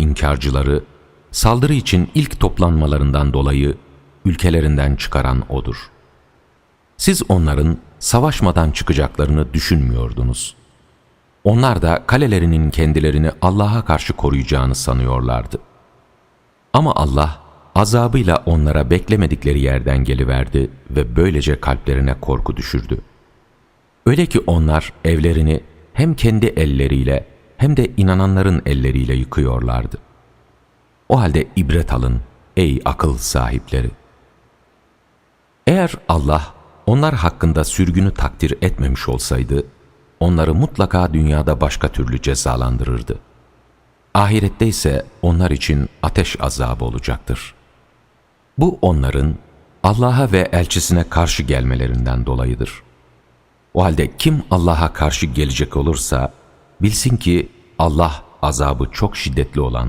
inkarcıları, saldırı için ilk toplanmalarından dolayı ülkelerinden çıkaran O'dur. Siz onların savaşmadan çıkacaklarını düşünmüyordunuz. Onlar da kalelerinin kendilerini Allah'a karşı koruyacağını sanıyorlardı. Ama Allah azabıyla onlara beklemedikleri yerden geliverdi ve böylece kalplerine korku düşürdü. Öyle ki onlar evlerini hem kendi elleriyle hem de inananların elleriyle yıkıyorlardı. O halde ibret alın ey akıl sahipleri. Eğer Allah onlar hakkında sürgünü takdir etmemiş olsaydı, onları mutlaka dünyada başka türlü cezalandırırdı. Ahirette ise onlar için ateş azabı olacaktır. Bu onların Allah'a ve elçisine karşı gelmelerinden dolayıdır. O halde kim Allah'a karşı gelecek olursa, bilsin ki Allah azabı çok şiddetli olan